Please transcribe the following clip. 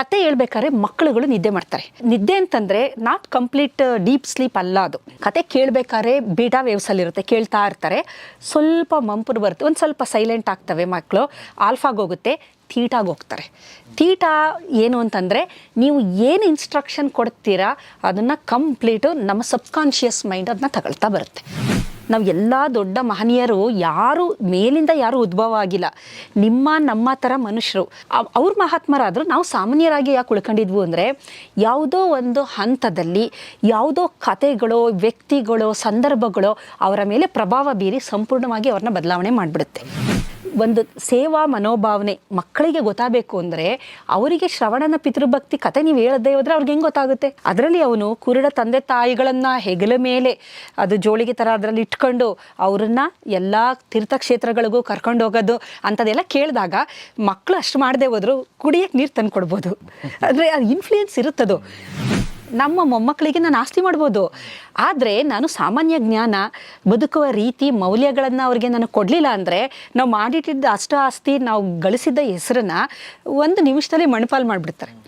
ಕತೆ ಹೇಳ್ಬೇಕಾದ್ರೆ ಮಕ್ಕಳುಗಳು ನಿದ್ದೆ ಮಾಡ್ತಾರೆ. ನಿದ್ದೆ ಅಂತಂದ್ರೆ ನಾಟ್ ಕಂಪ್ಲೀಟ್ ಡೀಪ್ ಸ್ಲೀಪ್ ಅಲ್ಲ ಅದು. ಕತೆ ಕೇಳಬೇಕಾದ್ರೆ ಬೀಟಾ ವೇವ್ಸಲ್ಲಿರುತ್ತೆ ಕೇಳ್ತಾ ಇರ್ತಾರೆ. ಸ್ವಲ್ಪ ಮಂಪರು ಬರುತ್ತೆ, ಒಂದು ಸ್ವಲ್ಪ ಸೈಲೆಂಟ್ ಆಗ್ತವೆ ಮಕ್ಕಳು. ಆಲ್ಫಾಗೋಗುತ್ತೆ ತೀಟಾಗಿ ಹೋಗ್ತಾರೆ. ತೀಟ ಏನು ಅಂತಂದರೆ ನೀವು ಏನು ಇನ್ಸ್ಟ್ರಕ್ಷನ್ ಕೊಡ್ತೀರಾ, ಅದನ್ನು ಕಂಪ್ಲೀಟು ನಮ್ಮ ಸಬ್ಕಾನ್ಷಿಯಸ್ ಮೈಂಡ್ ಅದನ್ನ ತಗೊಳ್ತಾ ಬರುತ್ತೆ. ನಾವು ಎಲ್ಲ ದೊಡ್ಡ ಮಹನೀಯರು ಯಾರು ಮೇಲಿಂದ ಯಾರು ಉದ್ಭವ ಆಗಿಲ್ಲ. ನಿಮ್ಮ, ನಮ್ಮ ಥರ ಮನುಷ್ಯರು. ಅವ್ರ ಮಹಾತ್ಮರಾದರೂ ನಾವು ಸಾಮಾನ್ಯರಾಗಿ ಯಾಕೆ ಉಳ್ಕೊಂಡಿದ್ವು ಅಂದರೆ ಯಾವುದೋ ಒಂದು ಹಂತದಲ್ಲಿ ಯಾವುದೋ ಕತೆಗಳು, ವ್ಯಕ್ತಿಗಳು, ಸಂದರ್ಭಗಳು ಅವರ ಮೇಲೆ ಪ್ರಭಾವ ಬೀರಿ ಸಂಪೂರ್ಣವಾಗಿ ಅವ್ರನ್ನ ಬದಲಾವಣೆ ಮಾಡಿಬಿಡುತ್ತೆ. ಒಂದು ಸೇವಾ ಮನೋಭಾವನೆ ಮಕ್ಕಳಿಗೆ ಗೊತ್ತಾಗಬೇಕು ಅಂದರೆ ಅವರಿಗೆ ಶ್ರವಣನ ಪಿತೃಭಕ್ತಿ ಕತೆ ನೀವು ಹೇಳದೇ ಹೋದರೆ ಅವ್ರಿಗೆ ಹೆಂಗೆ ಗೊತ್ತಾಗುತ್ತೆ? ಅದರಲ್ಲಿ ಅವನು ಕುರುಡ ತಂದೆ ತಾಯಿಗಳನ್ನು ಹೆಗಲ ಮೇಲೆ ಅದು ಜೋಳಿಗೆ ಥರ ಅದರಲ್ಲಿ ಇಟ್ಕೊಂಡು ಅವ್ರನ್ನ ಎಲ್ಲ ತೀರ್ಥಕ್ಷೇತ್ರಗಳಿಗೂ ಕರ್ಕೊಂಡು ಹೋಗೋದು ಅಂಥದ್ದೆಲ್ಲ ಕೇಳಿದಾಗ ಮಕ್ಕಳು ಅಷ್ಟು ಮಾಡದೆ ಹೋದ್ರು ಕುಡಿಯೋಕ್ಕೆ ನೀರು ತಂದು ಕೊಡ್ಬೋದು ಅಂದರೆ ಅದು ಇನ್ಫ್ಲೂಯೆನ್ಸ್ ಇರುತ್ತದು. ನಮ್ಮ ಮೊಮ್ಮಕ್ಕಳಿಗೆ ನಾನು ಆಸ್ತಿ ಮಾಡ್ಬೋದು. ಆದರೆ ನಾನು ಸಾಮಾನ್ಯ ಜ್ಞಾನ, ಬದುಕುವ ರೀತಿ, ಮೌಲ್ಯಗಳನ್ನು ಅವರಿಗೆ ನಾನು ಕೊಡಲಿಲ್ಲ ಅಂದರೆ ನಾವು ಮಾಡಿಟ್ಟಿದ್ದ ಅಷ್ಟು ಆಸ್ತಿ ನಾವು ಗಳಿಸಿದ್ದ ಹೆಸರನ್ನ ಒಂದು ನಿಮಿಷದಲ್ಲಿ ಮಣ್ಪಾಲು ಮಾಡಿಬಿಡ್ತಾರೆ.